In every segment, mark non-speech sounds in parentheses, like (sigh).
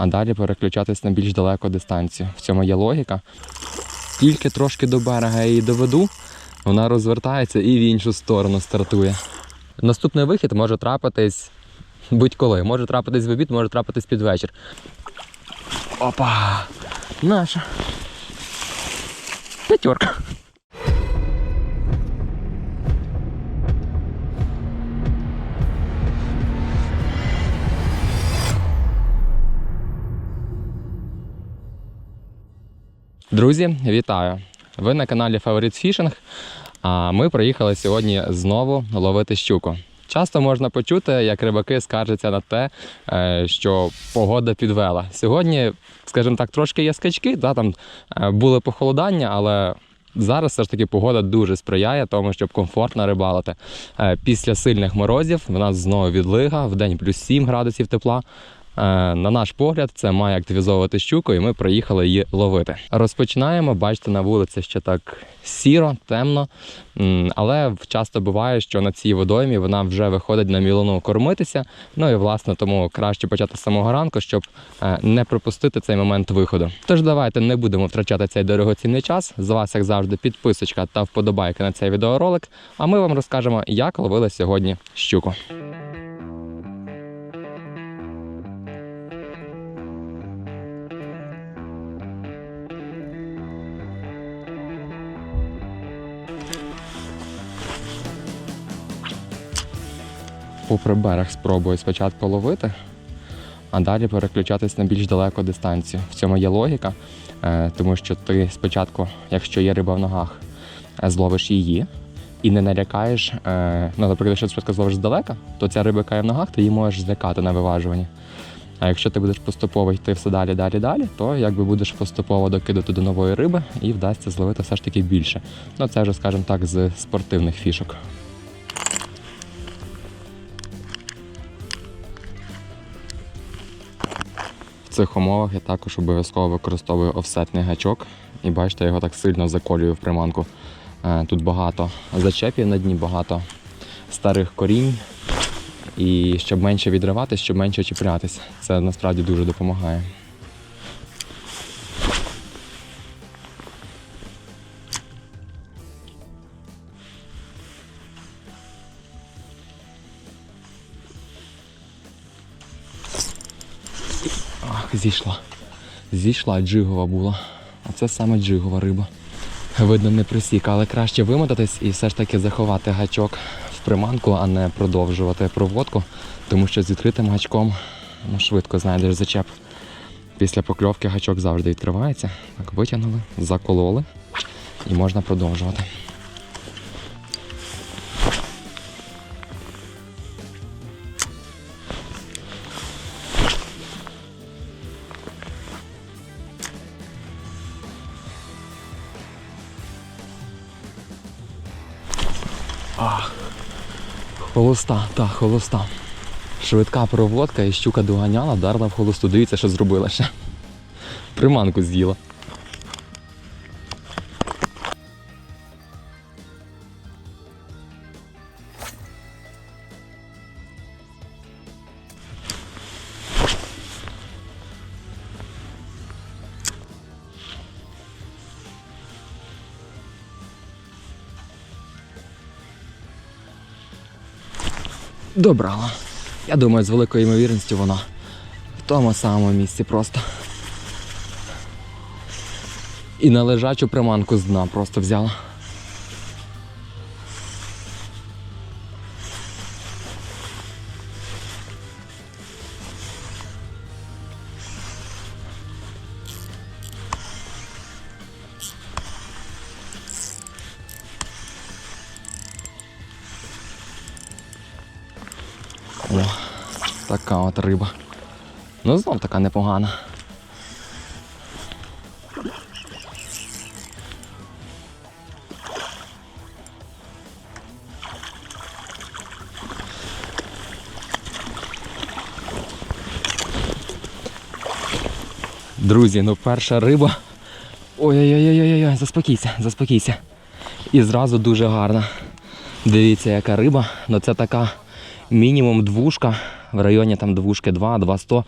а далі переключатись на більш далеку дистанцію. В цьому є логіка. Тільки трошки до берега я її доведу, вона розвертається і в іншу сторону стартує. Наступний вихід може трапитись будь-коли. Може трапитись в обід, може трапитись під вечір. Опа! Наша. П'ятерка. Друзі, вітаю! Ви на каналі Favorite Fishing, а ми приїхали сьогодні знову ловити щуку. Часто можна почути, як рибаки скаржаться на те, е, що погода підвела. Сьогодні, скажімо так, трошки є скачки, да, там е, були похолодання, але зараз все ж таки погода дуже сприяє тому, щоб комфортно рибалити. Е, Після сильних морозів в нас знову відлига, в день плюс 7 градусів тепла. Е, На наш погляд, це має активізовувати щуку, і ми приїхали її ловити. Розпочинаємо. Бачите, на вулиці ще так сіро, темно. Але часто буває, що на цій водоймі вона вже виходить на мілину кормитися. Ну і власне тому краще почати з самого ранку, щоб е, не пропустити цей момент виходу. Тож давайте не будемо втрачати цей дорогоцінний час. З вас, як завжди, підписочка та вподобайка на цей відеоролик. А ми вам розкажемо, як ловили сьогодні щуку. Попри берег спробую спочатку ловити, а далі переключатись на більш далеку дистанцію. В цьому є логіка, е, тому що ти спочатку, якщо є риба в ногах, е, зловиш її і не налякаєш. е, Ну, наприклад, якщо спочатку зловиш здалека, то ця риба, яка є в ногах, ти її можеш злякати на виважуванні. А якщо ти будеш поступово йти все далі, далі, далі, то якби будеш поступово докидати до нової риби і вдасться зловити все ж таки більше. Ну це вже, скажімо так, з спортивних фішок. В цих умовах я також обов'язково використовую офсетний гачок. І бачите, я його так сильно заколюю в приманку. Е, Тут багато зачепів на дні, багато старих корінь. І щоб менше відриватись, щоб менше чіплятися. Це насправді дуже допомагає. Зійшла. Зійшла джигова була. А це саме джигова риба. Видно, не присік, але краще вимотатись і все ж таки заховати гачок в приманку, а не продовжувати проводку, тому що з відкритим гачком ну, швидко знайдеш зачеп. Після покльовки гачок завжди відкривається. Так, витягнули, закололи і можна продовжувати. Холоста, так, холоста. Швидка проводка і щука доганяла, дарла в холосту. Дивіться, що зробила ще. Приманку з'їла. Добрала. Я думаю, з великою ймовірністю вона в тому самому місці просто. І на лежачу приманку з дна просто взяла. Така от риба. Ну, знов така непогана. Друзі, ну перша риба. Ой-ой-ой-ой-ой, заспокійся, заспокійся. І зразу дуже гарна. Дивіться, яка риба. Ну це така мінімум двушка, в районі там двушки 2, 200.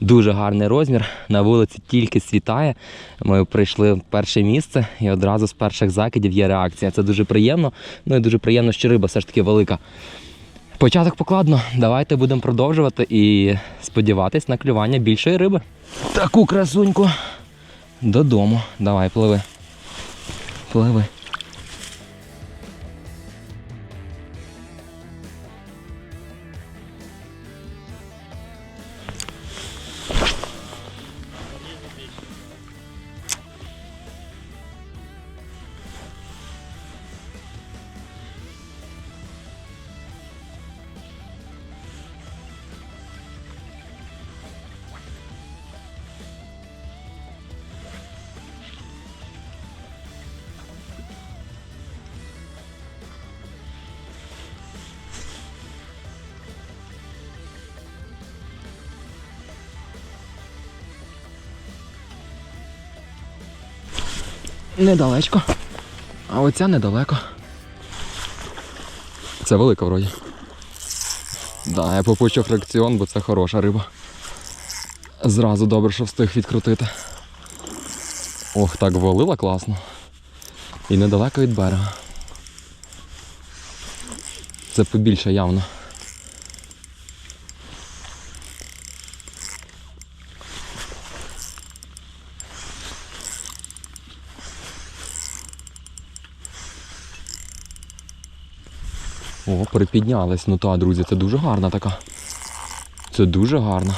Дуже гарний розмір. На вулиці тільки світає. Ми прийшли в перше місце і одразу з перших закидів є реакція. Це дуже приємно. Ну і дуже приємно, що риба все ж таки велика. Початок покладно. Давайте будемо продовжувати і сподіватись на клювання більшої риби. Таку красуньку додому. Давай, пливи. Пливи. Недалечко. А оця недалеко. Це велика вроді. Да, я попущу фракціон, бо це хороша риба. Зразу добре, що встиг відкрутити. Ох, так волила класно. І недалеко від берега. Це побільше явно. О, припіднялась. Ну та, друзі, це дуже гарна така. Це дуже гарна.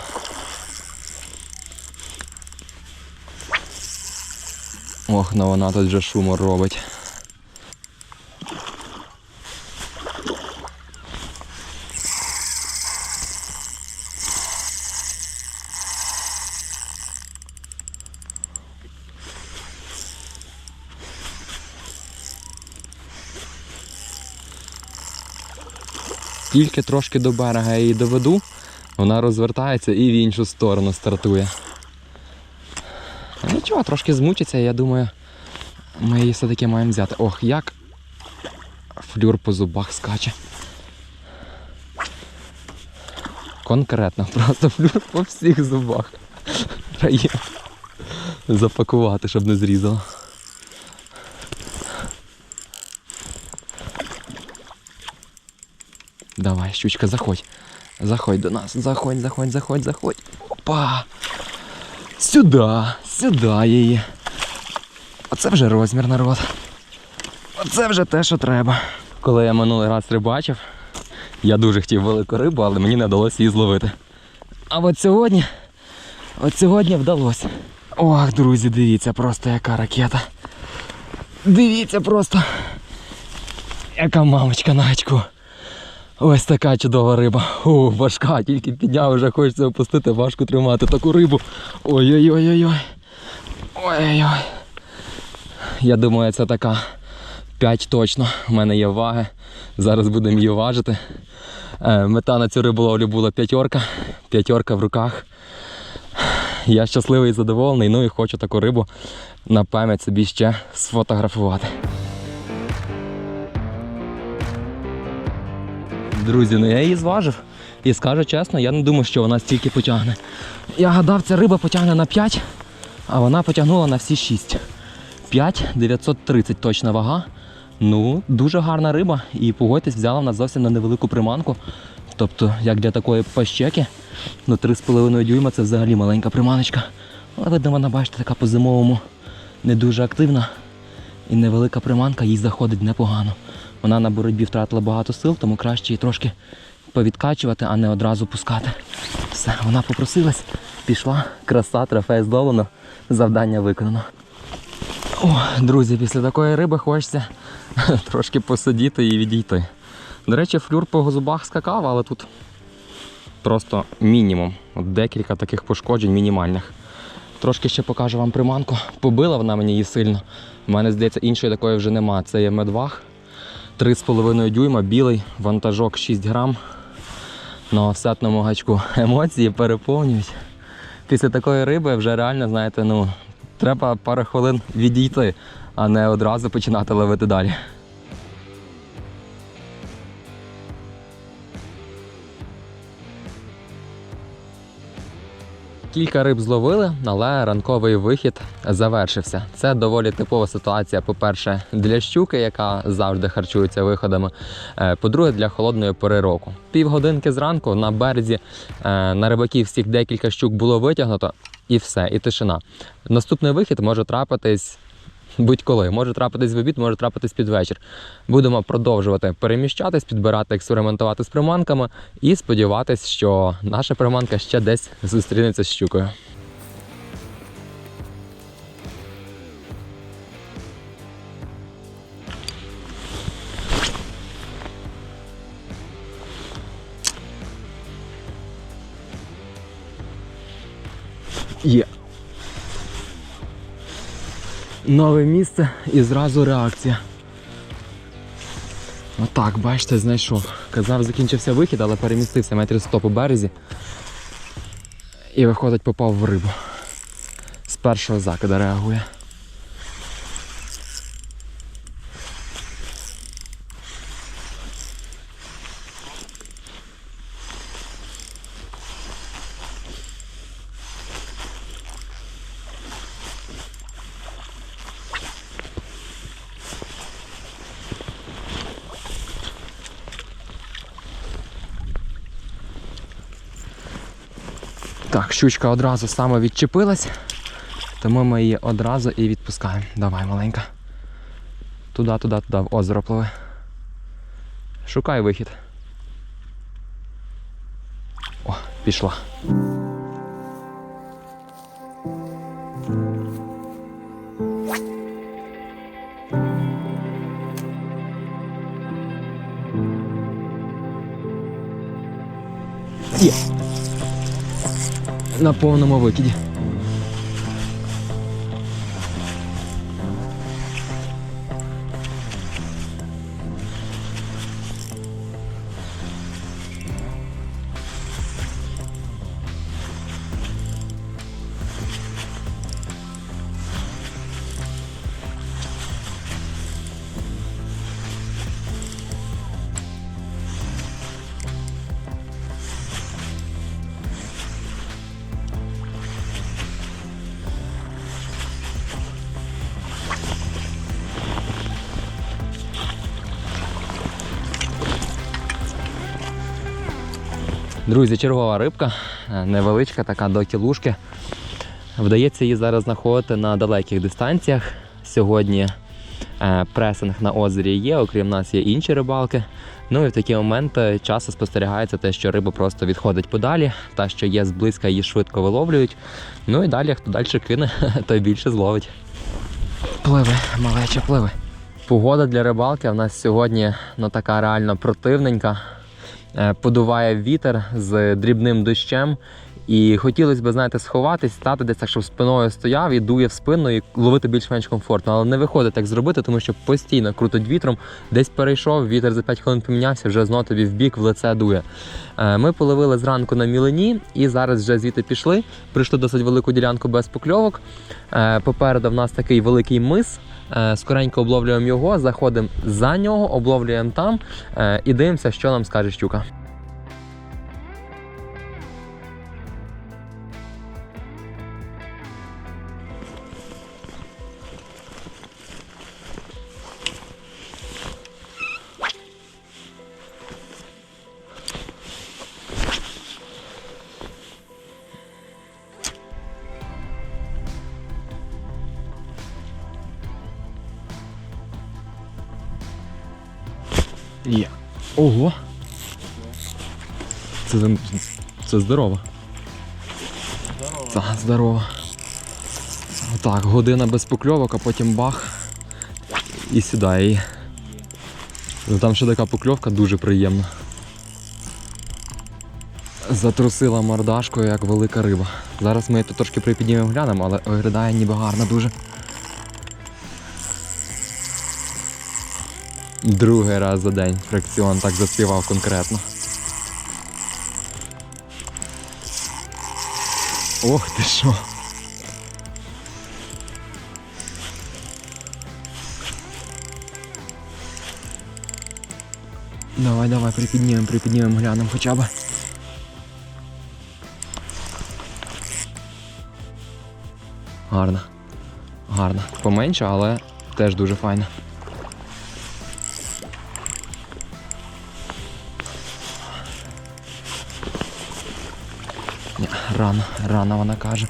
Ох, ну вона тут вже шуму робить. Тільки трошки до берега я її доведу, вона розвертається і в іншу сторону стартує. Ну, Нічого, трошки змучиться, я думаю, ми її все-таки маємо взяти. Ох, як флюр по зубах скаче. Конкретно, просто флюр по всіх зубах. Запакувати, щоб не зрізало. Давай, щучка, заходь. Заходь до нас. Заходь, заходь, заходь, заходь. Опа! Сюди, сюди її. Оце вже розмір народ. Оце вже те, що треба. Коли я минулий раз рибачив, я дуже хотів велику рибу, але мені не вдалося її зловити. А от сьогодні, от сьогодні вдалося. Ох, друзі, дивіться просто яка ракета. Дивіться просто. Яка мамочка на гачку. Ось така чудова риба. О, важка, тільки підняв, вже хочеться опустити, важко тримати таку рибу. Ой-ой-ой-ой-ой. Ой-ой-ой. Я думаю, це така 5 точно. У мене є ваги. Зараз будемо її важити. Е, Мета на цю риболовлю була п'ятерка. П'ятерка в руках. Я щасливий і задоволений, ну і хочу таку рибу на пам'ять собі ще сфотографувати. Друзі, ну я її зважив. І скажу чесно, я не думав, що вона стільки потягне. Я гадав, ця риба потягне на 5, а вона потягнула на всі 6. 5 930 точна вага. Ну, дуже гарна риба. І погодьтесь, взяла в нас зовсім на невелику приманку. Тобто, як для такої пащеки, ну 3,5 дюйма це взагалі маленька приманочка. Але видно, вона, бачите, така по-зимовому не дуже активна. І невелика приманка їй заходить непогано. Вона на боротьбі втратила багато сил, тому краще її трошки повідкачувати, а не одразу пускати. Все, вона попросилась, пішла, краса, трофей здолано, завдання виконано. О, друзі, після такої риби хочеться (laughs) трошки посидіти і відійти. До речі, флюр по зубах скакав, але тут просто мінімум. От декілька таких пошкоджень мінімальних. Трошки ще покажу вам приманку. Побила вона мені її сильно. У мене, здається, іншої такої вже нема. Це є медваг. 3,5 дюйма, білий, вантажок 6 грам. На офсетному гачку. (laughs) Емоції переповнюють. Після такої риби вже реально, знаєте, ну, треба пару хвилин відійти, а не одразу починати ловити далі. Кілька риб зловили, але ранковий вихід завершився. Це доволі типова ситуація. По-перше, для щуки, яка завжди харчується виходами. Е, По-друге, для холодної пори року. Півгодинки зранку на березі е, на рибаків всіх декілька щук було витягнуто, і все, і тишина. Наступний вихід може трапитись. Будь-коли може трапитись в обід, може трапитись під вечір. Будемо продовжувати переміщатись, підбирати, експериментувати з приманками і сподіватись, що наша приманка ще десь зустрінеться з щукою. Нове місце і зразу реакція. Отак, бачите, знайшов. Казав, закінчився вихід, але перемістився метрів 100 по березі. І виходить, попав в рибу. З першого закида реагує. Так, щучка одразу саме відчепилась, тому ми її одразу і відпускаємо. Давай, маленька. Туди, туди, туди, в озеро пливе. Шукай вихід. О, пішла. Є. На повному викиді. Друзі, чергова рибка, е, невеличка, така до кілушки. Вдається її зараз знаходити на далеких дистанціях. Сьогодні е, пресинг на озері є, окрім нас є інші рибалки. Ну і в такі моменти часто спостерігається те, що риба просто відходить подалі, та що є зблизька, її швидко виловлюють. Ну і далі, хто далі кине, (laughs) той більше зловить. Пливе, малече, пливе. Погода для рибалки в нас сьогодні ну, така реально противненька. Е, подуває вітер з дрібним дощем. І хотілося б, знаєте, сховатись, стати десь так, щоб спиною стояв і дує в спину і ловити більш-менш комфортно. Але не виходить так зробити, тому що постійно крутить вітром. Десь перейшов, вітер за 5 хвилин помінявся, вже знову тобі в бік в лице дує. Е, Ми половили зранку на мілені і зараз вже звідти пішли. Прийшли досить велику ділянку без покльовок. Е, Попереду в нас такий великий мис. Е, Скоренько обловлюємо його, заходимо за нього, обловлюємо там і дивимося, що нам скаже щука. Є. Ого. Це, це здорово. Так, здорово. Отак, година без покльовок, а потім бах. І сідає її. Ну, Там ще така покльовка дуже приємна. Затрусила мордашкою, як велика риба. Зараз ми її тут трошки припіднімемо глянемо, але виглядає ніби гарно дуже. Другий раз за день фрикціон так заспівав конкретно. Ох ти що. Давай, давай, припіднімемо, припіднімемо, глянемо хоча б. Гарна. Гарна. Поменше, але теж дуже файна. Рано, рано вона каже.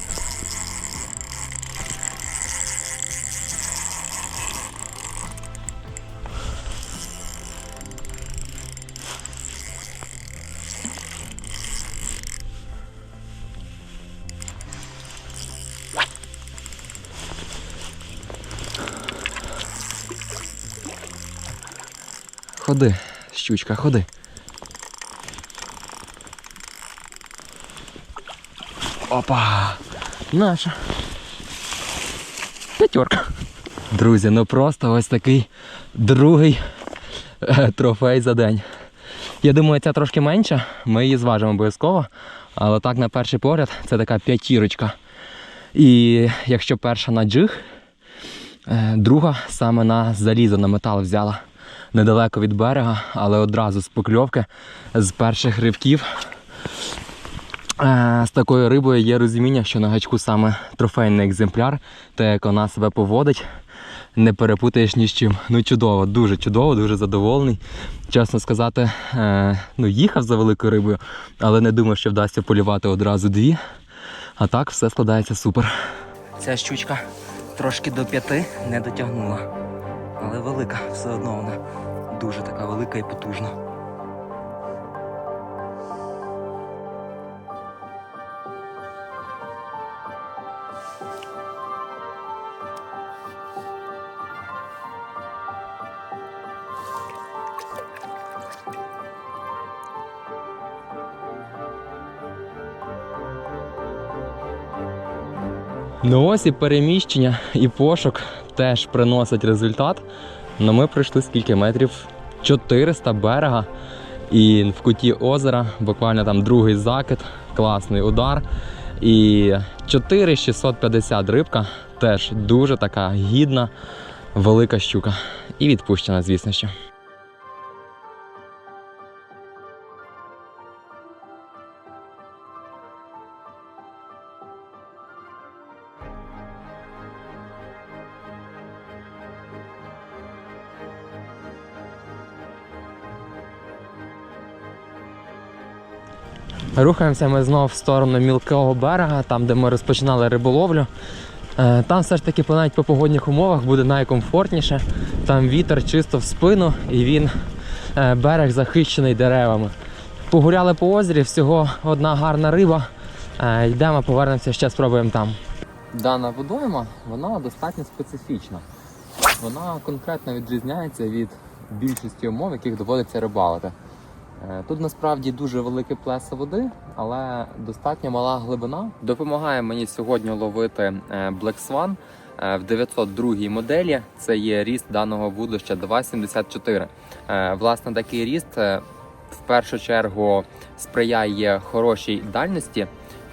Ходи, щучка, ходи. Опа! Наша. П'ятерка. Друзі, ну просто ось такий другий е, трофей за день. Я думаю, ця трошки менша, ми її зважимо обов'язково. Але так, на перший погляд, це така п'ятірочка. І якщо перша на джиг, е, друга саме на залізо, на метал взяла недалеко від берега, але одразу з покльовки, з перших ривків. Е, З такою рибою є розуміння, що на гачку саме трофейний екземпляр, те, як вона себе поводить, не перепутаєш ні з чим. Ну чудово, дуже чудово, дуже задоволений. Чесно сказати, е, ну їхав за великою рибою, але не думав, що вдасться полювати одразу дві. А так все складається супер. Ця щучка трошки до п'яти не дотягнула. Але велика, все одно вона дуже така велика і потужна. Ну ось і переміщення, і пошук теж приносить результат. Ну ми пройшли скільки метрів? 400 берега. І в куті озера буквально там другий закид, класний удар. І 4650 рибка, теж дуже така гідна, велика щука. І відпущена, звісно що. Рухаємося ми знову в сторону мілкого берега, там де ми розпочинали риболовлю. Е, Там все ж таки навіть по погодних умовах буде найкомфортніше. Там вітер чисто в спину і він е, берег захищений деревами. Погуляли по озері, всього одна гарна риба. Е, Йдемо, повернемося, ще спробуємо там. Дана водойма, вона достатньо специфічна. Вона конкретно відрізняється від більшості умов, яких доводиться рибалити. Е, Тут насправді дуже велике плесо води, але достатньо мала глибина. Допомагає мені сьогодні ловити е, Black Swan е, в 902 моделі. Це є ріст даного вудлища 2,74. Е, Власне, такий ріст в першу чергу сприяє хорошій дальності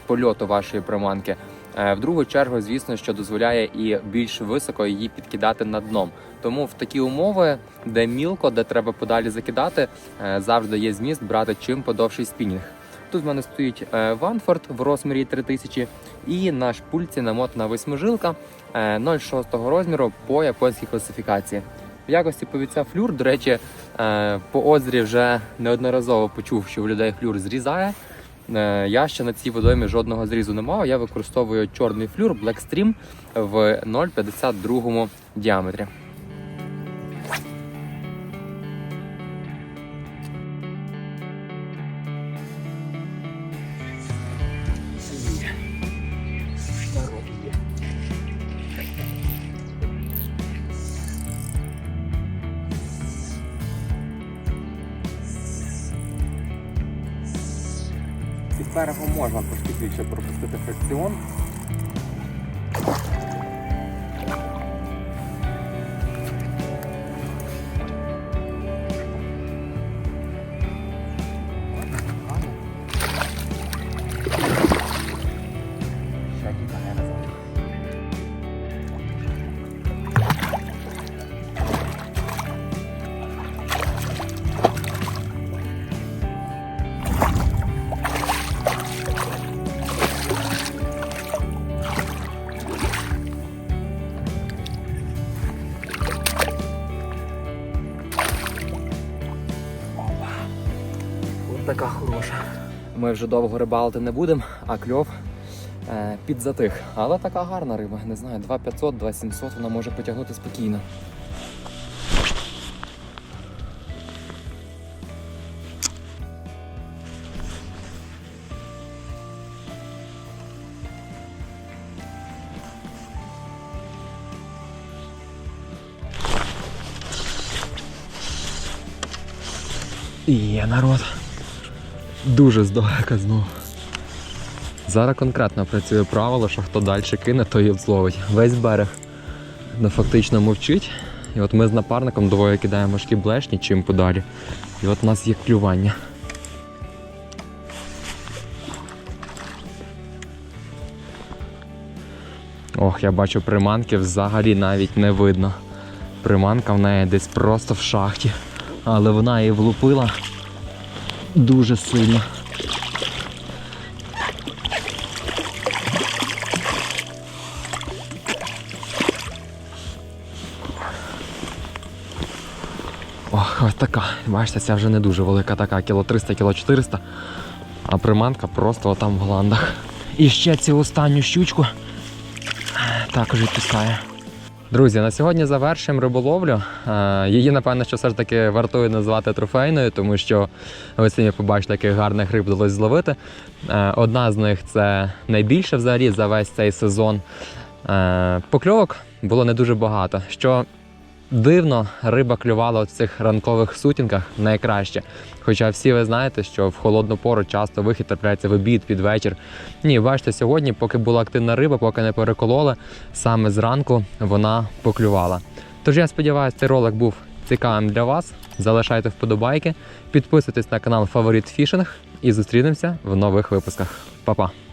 польоту вашої приманки. Е, В другу чергу, звісно, що дозволяє і більш високо її підкидати на дном. Тому в такі умови, де мілко, де треба подалі закидати, е, завжди є зміст брати чим подовший спінінг. Тут в мене стоїть е, Ванфорд в розмірі 3000 і на шпульці намотана восьмижилка е, 0,6 розміру по японській класифікації. В якості повіця флюр, до речі, по озері вже неодноразово почув, що в людей флюр зрізає. Е, Я ще на цій водоймі жодного зрізу не мав. Я використовую чорний флюр Blackstream в 0,52 діаметрі. Ми вже довго рибалити не будемо, а кльов е, підзатих. Але така гарна риба, не знаю, 2500, 2700 вона може потягнути спокійно. Є народ. Дуже здалека знову. Зараз конкретно працює правило, що хто далі кине, то і зловить. Весь берег ну, фактично мовчить. І от ми з напарником двоє кидаємо важкі блешні чим подалі. І от у нас є клювання. Ох, я бачу приманки взагалі навіть не видно. Приманка в неї десь просто в шахті. Але вона її влупила дуже сильно. Ох, ось така. Бачите, ця вже не дуже велика така, кіло 300, кіло 400. А приманка просто отам в гландах. І ще цю останню щучку також відпускає. Друзі, на сьогодні завершуємо риболовлю. Е, Її, напевно, що все ж таки вартує назвати трофейною, тому що ви самі побачите, яких гарних риб вдалося зловити. Е, Одна з них це найбільше взагалі за весь цей сезон. Е, Покльовок було не дуже багато. Що дивно, риба клювала в цих ранкових сутінках найкраще. Хоча всі ви знаєте, що в холодну пору часто вихід трапляється в обід під вечір. Ні, бачите, сьогодні, поки була активна риба, поки не перекололи, саме зранку вона поклювала. Тож я сподіваюся, цей ролик був цікавим для вас. Залишайте вподобайки, підписуйтесь на канал Фаворит Фішинг і зустрінемося в нових випусках. Па-па!